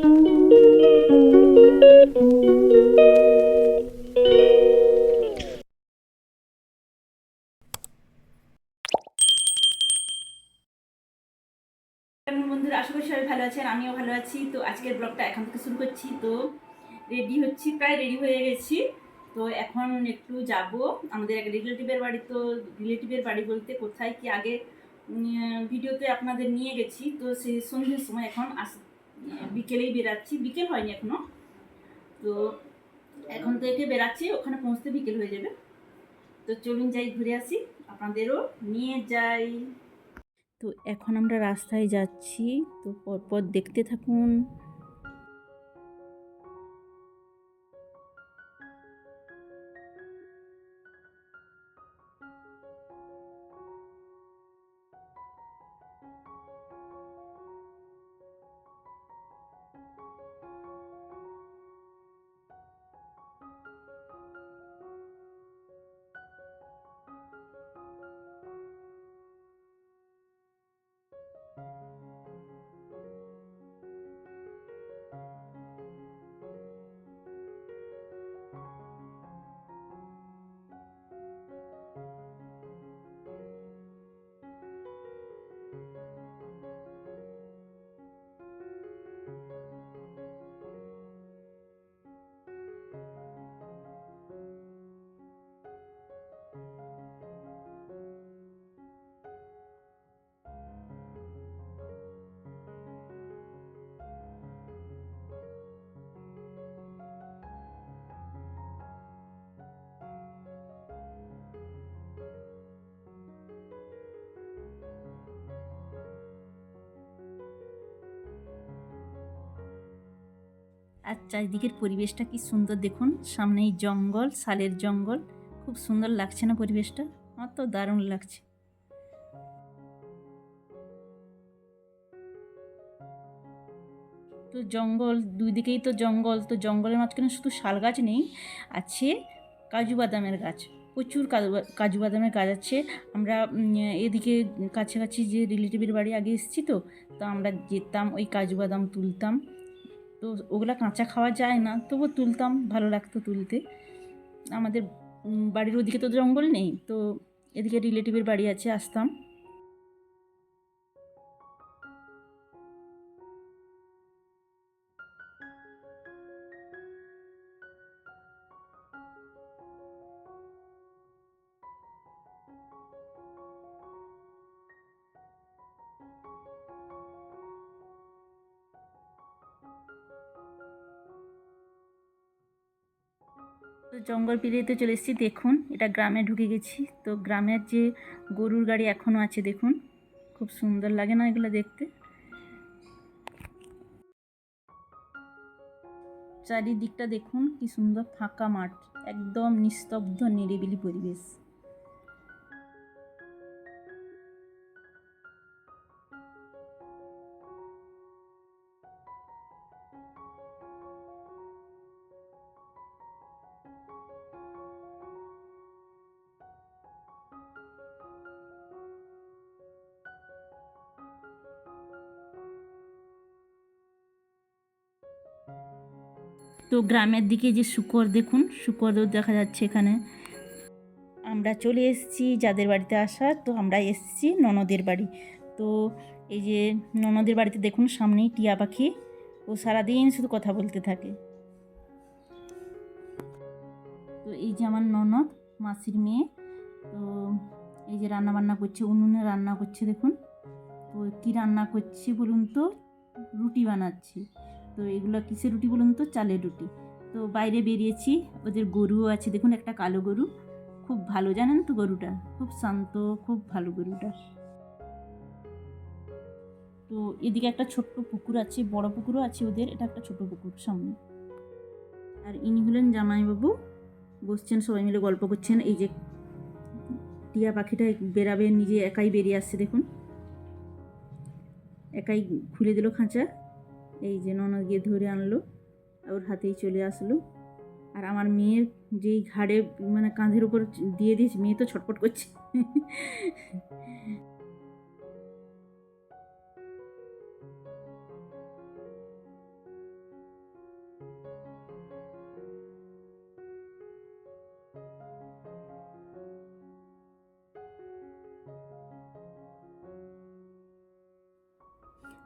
আমিও ভালো আছি। তো আজকের ব্লগটা এখন থেকে শুরু করছি। তো রেডি হচ্ছি, প্রায় রেডি হয়ে গেছি। তো এখন একটু যাব। আমাদের এক রিলেটিভের বাড়ি, তো রিলেটিভের বাড়ি বলতে কোথায়, কি আগে ভিডিওতে আপনাদের নিয়ে গেছি। তো সেই সন্ধ্যের সময় এখন আস বিকেলেই বেরাচ্ছি। বিকেল হয়নি এখনও। তো এখন থেকে বেরাচ্ছি, ওখানে পৌঁছতে বিকেল হয়ে যাবে। তো চলুন যাই, ঘুরে আসি। আপনাদেরও নিয়ে যাই। তো এখন আমরা রাস্তায় যাচ্ছি। তো পরপর দেখতে থাকুন। আর চারিদিকের পরিবেশটা কি সুন্দর দেখুন। সামনেই জঙ্গল শালের জঙ্গল। খুব সুন্দর লাগছে না পরিবেশটা? আমার তো দারুণ লাগছে। তো জঙ্গল, দুই দিকেই তো জঙ্গল। তো জঙ্গলের মাঝখানে শুধু শাল গাছ নেই, আছে কাজু বাদামের গাছ। প্রচুর কাজু বাদামের গাছ আছে। আমরা এদিকে কাছাকাছি যে রিলেটিভের বাড়ি আগে এসেছি তো তো আমরা যেতাম, ওই কাজু বাদাম তুলতাম। তো ওগুলো কাঁচা খাওয়া যায় না। তবু তুলতাম, ভালো লাগতো তুলতে। আমাদের বাড়ির ওদিকে তো জঙ্গল নেই, তো এদিকে রিলেটিভের বাড়ি আছে, আসতাম। তো জঙ্গল পেরিয়ে চলে এসেছি, দেখুন, এটা গ্রামে ঢুকে গেছি। তো গ্রামের যে গরুর গাড়ি এখনও আছে, দেখুন, খুব সুন্দর লাগে না এগুলো দেখতে। চারিদিকটা দেখুন, কি সুন্দর ফাঁকা মাঠ, একদম নিস্তব্ধ নিরিবিলি পরিবেশ। তো গ্রামের দিকে যে শুকর, দেখুন, শুকরও দেখা যাচ্ছে এখানে। আমরা চলে এসেছি যাদের বাড়িতে আসা, তো আমরা এসেছি ননদের বাড়ি। তো এই যে ননদের বাড়িতে দেখুন, সামনেই টিয়া পাখি। ও সারাদিন শুধু কথা বলতে থাকে। তো এই যে আমার ননদ, মাসির মেয়ে, তো এই যে রান্না বান্না করছে, উনুনে রান্না করছে, দেখুন। তো কী রান্না করছি বলুন তো? রুটি বানাচ্ছি। তো এগুলো কিসের রুটি বলুন তো? চালের রুটি। তো বাইরে বেরিয়েছি, ওদের গরুও আছে। দেখুন একটা কালো গরু। খুব ভালো, জানেন তো গরুটা? খুব শান্ত, খুব ভালো গরুটা। তো এদিকে একটা ছোট্ট পুকুর আছে, বড় পুকুরও আছে ওদের। এটা একটা ছোট পুকুর সামনে। আর ইনি হলেন জামাইবাবু। বসছেন, সবাই মিলে গল্প করছেন। এই যে টিয়া পাখিটা বেরাবে, নিজে একাই বেরিয়ে আসছে, দেখুন। একাই খুলে দিল খাঁচা। এই যে ননদ গিয়ে ধরে আনলো, ওর হাতেই চলে আসলো। আর আমার মেয়ের যেই ঘাড়ে মানে কাঁধের উপর দিয়ে দিয়েছে, মেয়ে তো ছটপট করছে।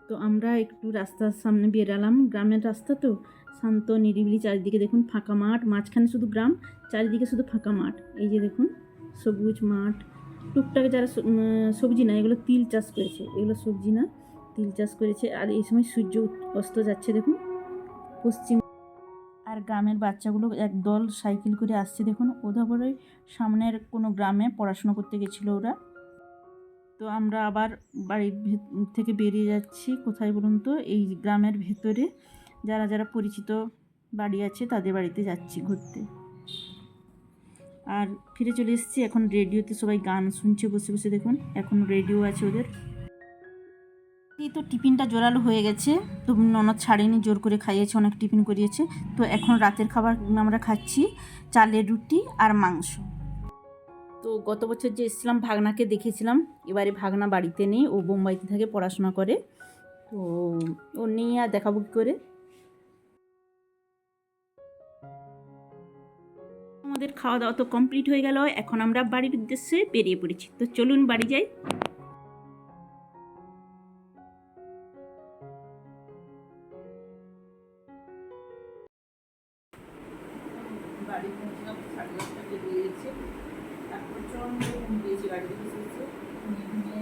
তো আমরা একটু রাস্তার সামনে বেরালাম গ্রামের রাস্তা তো। শান্ত, নিরিবিলি চারিদিকে দেখুন ফাঁকা মাঠ, মাঝখানে শুধু গ্রাম, চারিদিকে শুধু ফাঁকা মাঠ। এই যে দেখুন, সবুজ মাঠ। টুকটাক যারা সবজি না, এগুলো তিল চাষ করেছে। এগুলো সবজি না, তিল চাষ করেছে। আর এই সময় সূর্য অস্ত যাচ্ছে দেখুন, পশ্চিম। আর গ্রামের বাচ্চাগুলো এক দল সাইকেল করে আসছে দেখুন। ওধা করে সামনের কোনো গ্রামে পড়াশোনা করতে গেছিল ওরা। তো আমরা আবার বাড়ির থেকে বেরিয়ে যাচ্ছি। কোথায় বলুন তো? এই গ্রামের ভেতরে। যারা যারা পরিচিত বাড়ি আছে তাদের বাড়িতে যাচ্ছি ঘুরতে। আর ফিরে চলে এসেছি এখন রেডিওতে। সবাই গান শুনছে, বসে বসে দেখুন। এখন রেডিও আছে ওদের। এই তো টিফিনটা জোরালো হয়ে গেছে। তো ননদ ছাড়েনি, জোর করে খাইয়েছে, অনেক টিফিন করিয়েছে। তো এখন রাতের খাবার আমরা খাচ্ছি চালের রুটি আর মাংস। গত বছর যে এসেছিলাম, ভাগনাকে দেখেছিলাম। এবারে ভাগনা বাড়িতে নেই, ও বোম্বাইতে থাকে, পড়াশোনা করে। তো ও নিয়ে আর দেখাবো কী করে। আমাদের খাওয়া দাওয়া তো কমপ্লিট হয়ে গেল, এখন আমরা বাড়ির উদ্দেশ্যে বেরিয়ে পড়েছি। তো চলুন বাড়ি যাই। বাড়ি পৌঁছলাম সাড়ে দশটা বেরিয়ে গেছে তারপর প্রচণ্ড ঘুম পেয়েছি বাড়িতে এসেছে ঘুমিয়ে